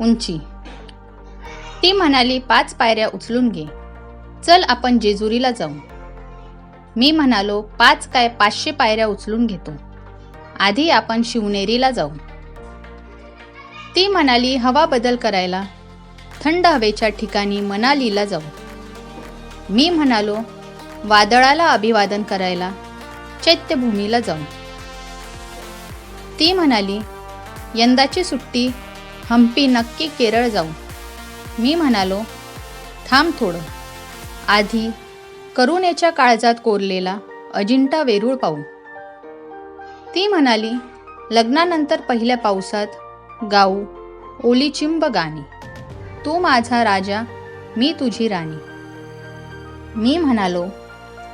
उंची. ती म्हणाली पाच पायऱ्या उचलून घे. चल आपण जेजुरीला जाऊ. मी म्हणालो पाच काय पाचशे पायऱ्या उचलून घेतो. आधी आपण शिवनेरीला जाऊ. ती म्हणाली हवा बदल करायला. थंड हवेच्या ठिकाणी मनालीला जाऊ. मी म्हणालो वादळाला अभिवादन करायला. चैत्यभूमीला जाऊ. ती म्हणाली यंदाची सुट्टी हम्पी नक्की केरळ जाऊ. मी म्हणालो थांब थोडं. आधी करुणेच्या काळजात कोरलेला अजिंठा वेरूळ पाहू. ती म्हणाली लग्नानंतर पहिल्या पावसात गाऊ ओली चिंब गाणी. तू माझा राजा मी तुझी राणी. मी म्हणालो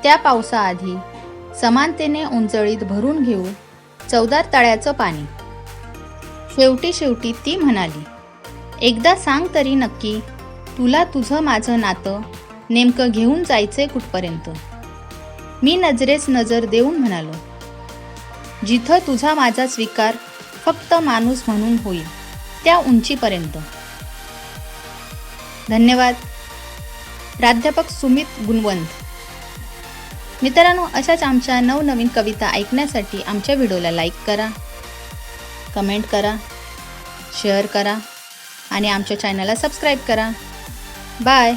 त्या पावसाआधी समानतेने उंचळीत भरून घेऊ चौदार तळ्याचं पाणी. शेवटी शेवटी ती म्हणाली एकदा सांग तरी नक्की तुला तुझं माझं नातं नेमकं घेऊन जायचंय कुठपर्यंत? मी नजरेस नजर देऊन म्हणालो जिथं तुझा माझा स्वीकार फक्त माणूस म्हणून होईल त्या उंचीपर्यंत. धन्यवाद. प्राध्यापक सुमित गुणवंत. मित्रांनो अशाच आमच्या नवनवीन कविता ऐकण्यासाठी आमच्या व्हिडिओला लाईक करा. कमेंट करा शेअर करा आणि आमच्या चॅनलला सबस्क्राईब करा. बाय.